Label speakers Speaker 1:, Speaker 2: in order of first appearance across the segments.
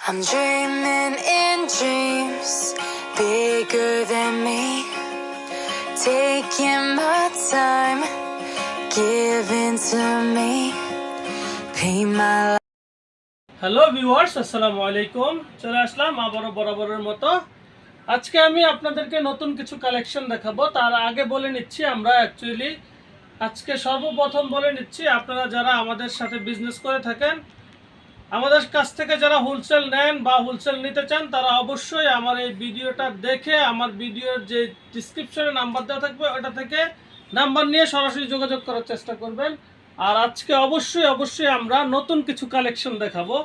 Speaker 1: I'm dreaming in dreams bigger than me. Taking my time, giving to me. Pay my.
Speaker 2: Hello viewers আসসালামু আলাইকুম চলে আসলাম আবারও বরাবরের মতো আজকে আমি আপনাদেরকে নতুন কিছু কালেকশন দেখাবো তার আগে বলে নিচ্ছি আমরা অ্যাকচুয়ালি আজকে সর্বপ্রথম বলে নিচ্ছি আপনারা যারা আমাদের সাথে বিজনেস করে থাকেন আমাদের কাছ থেকে যারা হোলসেল নেন বা হোলসেল নিতে চান, তারা অবশ্যই আমার এই ভিডিওটা দেখে, আমার ভিডিওর যে ডিসক্রিপশনে নাম্বার দেওয়া থাকবে, ওটা থেকে নাম্বার নিয়ে সরাসরি যোগাযোগ করার চেষ্টা করবেন। আর আজকে অবশ্যই অবশ্যই আমরা নতুন কিছু কালেকশন দেখাবো।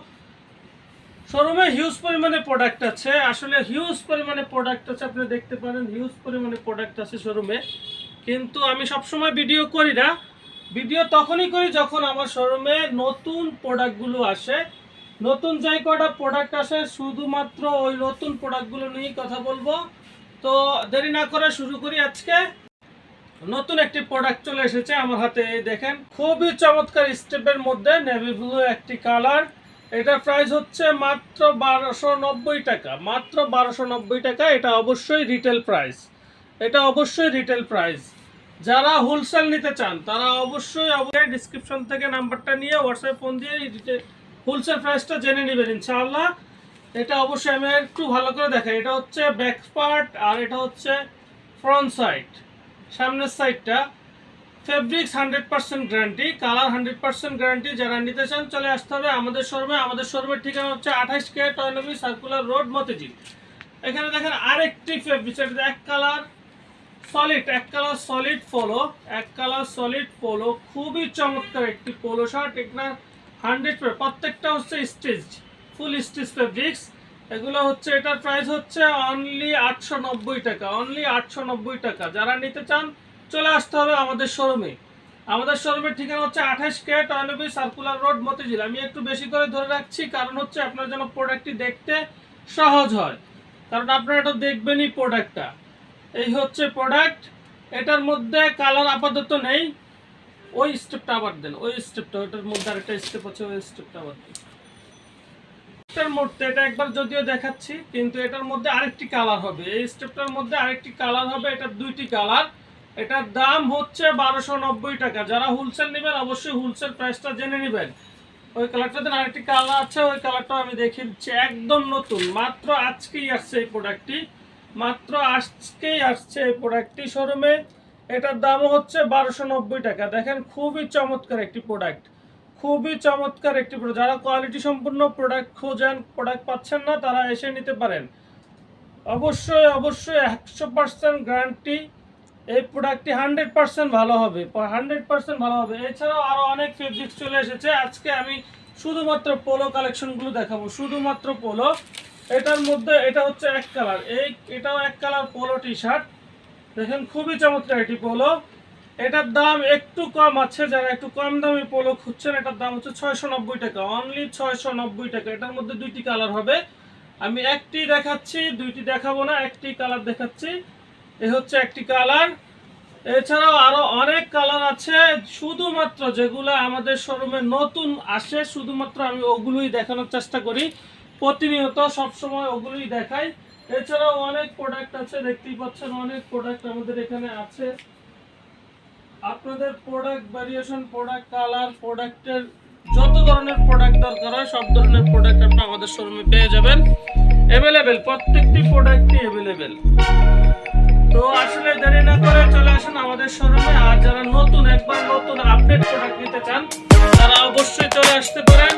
Speaker 2: শোরুমে হিউজ পরিমাণে প্রোডাক্ট আছে। আসলে হিউজ পরিমাণে প্রোডাক্ট আছে, আপনি দেখতে পারেন হিউজ পরিমাণে প্রোডাক্ট আছে শোরুমে। কিন্তু আমি সবসময় ভিডিও করি না। ভিডিও তখনই করি যখন আমার শোরুমে নতুন প্রোডাক্টগুলো আসে। নতুন যাই কটা প্রোডাক্ট আসে, শুধুমাত্র ওই নতুন প্রোডাক্টগুলো নিয়েই কথা বলব। তো দেরি না করে শুরু করি আজকে। নতুন একটি প্রোডাক্ট চলে এসেছে আমার হাতে দেখেন। খুবই চমৎকার স্টেপের মধ্যে নেভি ব্লু একটি কালার এটার প্রাইস হচ্ছে মাত্র বারোশো টাকা। মাত্র বারোশো টাকা, এটা অবশ্যই রিটেল প্রাইস এটা অবশ্যই রিটেল প্রাইস যারা হোলসেল নিতে চান, তারা অবশ্যই অবশ্যই ডিসক্রিপশন থেকে নাম্বারটা নিয়ে হোয়াটসঅ্যাপ ফোন দিয়ে হোলসেল প্রাইসটা জেনে নেবেন, ইনশাআল্লাহ। এটা অবশ্যই আমি একটু ভালো করে দেখাই। এটা হচ্ছে ব্যাক পার্ট আর এটা হচ্ছে ফ্রন্ট সাইড সামনের সাইডটা fabrics hundred percent guarantee colour hundred percent guarantee যারা নিতে চান, চলে আসতে হবে আমাদের শোরুমে। আমাদের শোরুমের ঠিকানা হচ্ছে আঠাশ K Toynbee circular road Motijheel. এখানে দেখেন আরেকটি ফেব্রিক্স এটা এক কালার সলিড এক কালার সলিড পোলো এক কালার সলিড পোলো খুবই চমৎকার একটি পোলো শার্ট এখানে হান্ড্রেড প্রত্যেকটা হচ্ছে স্টিচ ফুল স্টিচ ফেব্রিক্স। এগুলো হচ্ছে, এটার প্রাইস হচ্ছে অনলি আটশো নব্বই টাকা অনলি আটশো নব্বই টাকা। যারা নিতে চান, চলে আসতে হবে আমাদের শোরুমে আমাদের শোরুমের ঠিকানা হচ্ছে আঠাশ K Toynbee circular road, Motijheel. আমি একটু বেশি করে ধরে রাখছি, কারণ হচ্ছে আপনার যেন প্রোডাক্টটি দেখতে সহজ হয়। কারণ আপনারা এটা দেখবেনই প্রোডাক্টটা এই হচ্ছে প্রোডাক্ট এটার মধ্যে কালার আপাতত নেই। ওই স্টেপটা আবার দেন, ওই স্টেপটা ওটার মধ্যে আরেকটা স্টেপ আছে, ওই স্টেপটা আবার দেন। এটার মধ্যে, এটা একবার যদিও দেখাচ্ছি, কিন্তু এটার মধ্যে আরেকটি কালার হবে। এই স্টেপটার মধ্যে আরেকটি কালার হবে, এটার দুইটি কালার। এটার দাম হচ্ছে বারোশো টাকা। যারা হোলসেল নেবেন, অবশ্যই হোলসেল প্রাইসটা জেনে নেবেন। ওই কালারটাতে আরেকটি কালার আছে, ওই কালারটা আমি দেখিয়ে দিচ্ছি। একদম নতুন, মাত্র আজকেই আসছে এই প্রোডাক্টটি মাত্র আজকেই আসছে এই প্রোডাক্টটি শোরুমে এটার দামও হচ্ছে বারোশো নব্বই টাকা। দেখেন, খুবই চমৎকার একটি প্রোডাক্ট খুবই চমৎকার একটি প্রোডাক্ট যারা কোয়ালিটি সম্পূর্ণ প্রোডাক্ট খোঁজেন প্রোডাক্ট পাচ্ছেন না, তারা এসে নিতে পারেন। অবশ্যই অবশ্যই একশো পার্সেন্ট গ্যারান্টি এই প্রোডাক্টটি হান্ড্রেড পার্সেন্ট ভালো হবে। হান্ড্রেড পার্সেন্ট ভালো হবে। এছাড়াও আরও অনেক ফেব্রিক্স চলে এসেছে। আজকে আমি শুধুমাত্র পোলো কালেকশনগুলো দেখাবো। শুধুমাত্র পোলো এটার মধ্যে, এটা হচ্ছে এক কালার এই, এটাও এক কালার পোলো টি শার্ট দেখেন খুবই চমৎকার এটি পোলো। এটার দাম একটু কম আছে, যারা একটু কম দামি পোলো খুঁজছেন, এটার দাম হচ্ছে ছয়শো নব্বই টাকা অনলি ছয়শো নব্বই টাকা। এটার মধ্যে দুইটি কালার হবে। আমি একটি দেখাচ্ছি, দুইটি দেখাবো না, একটি কালার দেখাচ্ছি। এ হচ্ছে একটি কালার এছাড়াও আরও অনেক কালার আছে, শুধুমাত্র যেগুলো আমাদের শোরুমে নতুন আসে, শুধুমাত্র আমি ওগুলোই দেখানোর চেষ্টা করি। প্রতিনিয়ত সবসময় ওগুলোই দেখাই। এছাড়াও অনেক প্রোডাক্ট আছে, দেখতেই পাচ্ছেন অনেক প্রোডাক্ট আমাদের এখানে আছে। আপনাদের প্রোডাক্ট ভ্যারিয়েশন প্রোডাক্ট কালার প্রোডাক্টের যত ধরনের প্রোডাক্ট দরকার হয়, সব ধরনের প্রোডাক্ট আপনি আমাদের শোরুমে পেয়ে যাবেন। অ্যাভেলেবেল প্রত্যেকটি প্রোডাক্টই অ্যাভেলেবেল তো আসলে দেরি না করে চলে আসুন আমাদের শোরুমে আর যারা নতুন, একবার নতুন আপডেট প্রোডাক্ট নিতে চান, তারা অবশ্যই চলে আসতে পারেন।